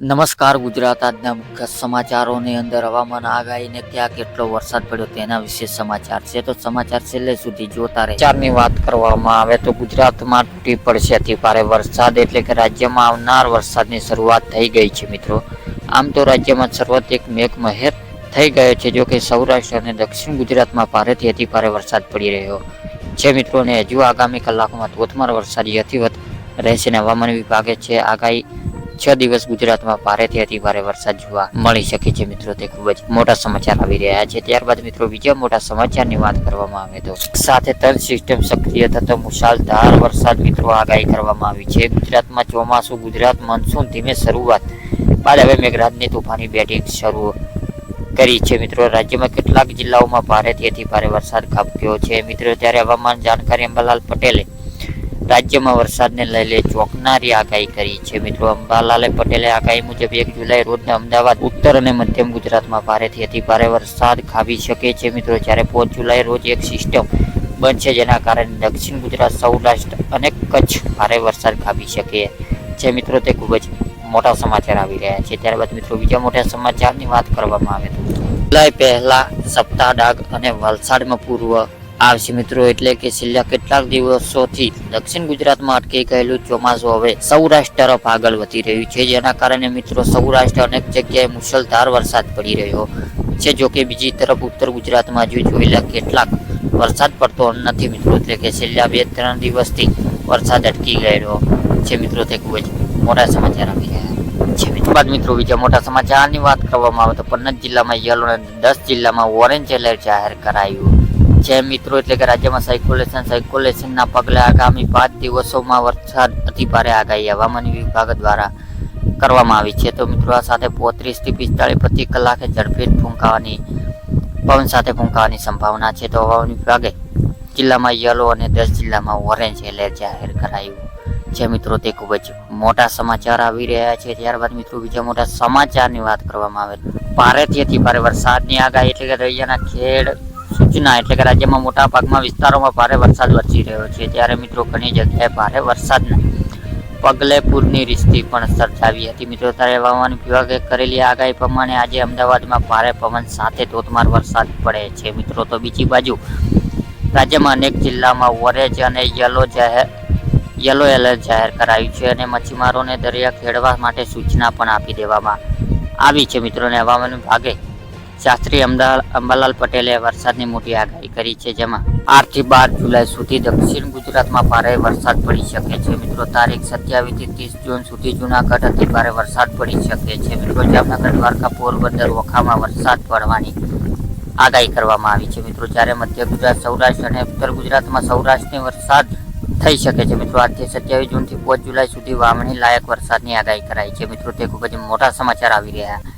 નમસ્કાર ગુજરાત આજના મુખ્ય સમાચારોની અંદર હવામાન આગાહીને ક્યાં કેટલો વરસાદ પડ્યો તેના વિશે સમાચાર છે. તો સમાચાર છેલ્લે સુધી જોતા રહે ચારની વાત કરવામાં આવે તો ગુજરાતમાં તૂટી પડશે અતિ ભારે વરસાદ એટલે કે રાજ્યમાં આવનાર વરસાદની શરૂઆત થઈ ગઈ છે મિત્રો. આમ તો રાજ્યમાં સર્વાધિક મેઘમહેર થઈ ગયો છે જો કે સૌરાષ્ટ્ર અને દક્ષિણ ગુજરાતમાં ભારેથી અતિ ભારે વરસાદ પડી રહ્યો છે મિત્રો. અને હજુ આગામી કલાકોમાં ધોધમાર વરસાદ યથીવત રહેશે અને હવામાન વિભાગે છે આગાહી છ દિવસ ગુજરાતમાં ભારેથી અતિ ભારે વરસાદ જોવા મળી શકે છે મિત્રો. તે ખૂબ જ મોટા સમાચાર આવી રહ્યા છે. ત્યારબાદ મિત્રો બીજા મોટા સમાચારની વાત કરવામાં આવે તો સાથે તલ સિસ્ટમ સક્રિય થતો મુશાળધાર વરસાદ મિત્રો આગાહી કરવામાં આવી છે. ગુજરાતમાં ચોમાસું, ગુજરાત મોન્સૂન ધીમે શરૂઆત બાદ હવે મેઘરાજની તોફાની બેટિંગ શરૂ કરી છે મિત્રો. રાજ્યમાં કેટલાક જિલ્લાઓમાં ભારેથી અતિ ભારે વરસાદ ખાબક્યો છે. મિત્રો, ત્યારે હવામાન જાણકારી અંબાલાલ પટેલે રાજ્યમાં વરસાદને લઈ લે ચોંકનારી આગાહી કરી છે. મિત્રો અંબાલાલે પટેલે આગાહી મુજબ એક જુલાઈ રોજ અમદાવાદ, ઉત્તર અને મધ્યમ ગુજરાતમાં ભારેથી અતિ ભારે વરસાદ ખાબી શકે છે. મિત્રો, જ્યારે પાંચ જુલાઈ રોજ એક સિસ્ટમ બનશે જેના કારણે દક્ષિણ ગુજરાત, સૌરાષ્ટ્ર અને કચ્છ ભારે વરસાદ ખાબી શકે છે. મિત્રો, તે ખૂબ જ મોટા સમાચાર આવી રહ્યા છે. ત્યારબાદ, મિત્રો, બીજા મોટા સમાચારની વાત કરવામાં આવે તો જુલાઈ પહેલા સપ્તાહ ડાગ અને વલસાડમાં પૂર્વ આવશે મિત્રો, એટલે કે છેલ્લા કેટલાક દિવસોથી દક્ષિણ ગુજરાતમાં અટકી ગયેલું ચોમાસું હવે સૌરાષ્ટ્ર તરફ આગળ વધી રહ્યું છે. જેના કારણે મિત્રો, સૌરાષ્ટ્ર અનેક જગ્યાએ મુશળધાર વરસાદ પડી રહ્યો છે. જો કે બીજી તરફ ઉત્તર ગુજરાતમાં હજુ જોયેલા કેટલાક વરસાદ પડતો નથી મિત્રો, એટલે કે છેલ્લા બે ત્રણ દિવસથી વરસાદ અટકી ગયેલો છે મિત્રો. તે ખૂબ જ મોટા સમાચાર આવી રહ્યા છે મિત્રો. બાદ મિત્રો, બીજા મોટા સમાચારની વાત કરવામાં આવે તો પન્નત જિલ્લામાં યલો અને દસ જિલ્લામાં ઓરેન્જ એલર્ટ જાહેર કરાયું છે મિત્રો એટલે કે રાજ્યમાં સાયકોલેશન સાયકોલેશનના પગલે આગામી પાંચ દિવસોમાં વરસાદ અતિ ભારે આગાહી હવામાન વિભાગ દ્વારા કરવામાં આવી છે. તો મિત્રો, આ સાથે પોત્રીસથી પિસ્તાળીસ પ્રતિ કલાકે ઝડપી ફૂંકાવાની, પવન સાથે ફૂંકાવાની સંભાવના છે. તો હવામાન વિભાગે જિલ્લામાં યલો અને દસ જિલ્લામાં ઓરેન્જ એલર્ટ જાહેર કરાયું છે. મિત્રો, તે ખૂબ જ મોટા સમાચાર આવી રહ્યા છે. ત્યારબાદ મિત્રો, બીજા મોટા સમાચારની વાત કરવામાં આવે ભારેથી અતિ ભારે વરસાદની આગાહી એટલે કે દરિયાના ખેડ સૂચના એટલે કે રાજ્યમાં મોટા ભાગમાં વિસ્તારોમાં ભારે વરસાદ વરસી રહ્યો છે. ત્યારે મિત્રો ઘણી જગ્યાએ ભારે વરસાદના પગલે પૂરની રિસ્તી પણ સર્જાવી હતી. મિત્રો ત્યારે હવામાન વિભાગે કરેલી આગાહી પ્રમાણે આજે અમદાવાદમાં ભારે પવન સાથે ધોધમાર વરસાદ પડે છે. મિત્રો, તો બીજી બાજુ રાજ્યમાં અનેક જિલ્લામાં ઓરેન્જ અને યલો જાહેર, યલો એલર્ટ જાહેર કરાયું છે અને મચ્છીમારોને દરિયા ખેડવા માટે સૂચના પણ આપી દેવામાં આવી છે. મિત્રોને હવામાન વિભાગે શાસ્ત્રી અંબાલાલ પટેલે વરસાદની મોટી આગાહી કરી છે, જેમાં આઠથી બાર જુલાઈ સુધી દક્ષિણ ગુજરાતમાં ભારે વરસાદ પડી શકે છે. મિત્રો, તારીખ સત્યાવીસથી ત્રીસ જૂન સુધી જુનાગઢ અતિ ભારે વરસાદ પડી શકે છે. મિત્રો, જામનગર, દ્વારકા, પોરબંદર, ઓખામાં વરસાદ પડવાની આગાહી કરવામાં આવી છે. મિત્રો, જ્યારે મધ્ય ગુજરાત, સૌરાષ્ટ્ર અને ઉત્તર ગુજરાતમાં સૌરાષ્ટ્રની વરસાદ થઈ શકે છે, મિત્રો, આજથી સત્યાવીસ જૂનથી પાંચ જુલાઈ સુધી વાવણી લાયક વરસાદની આગાહી કરાઈ છે. મિત્રો, તે ખૂબ જ મોટા સમાચાર આવી રહ્યા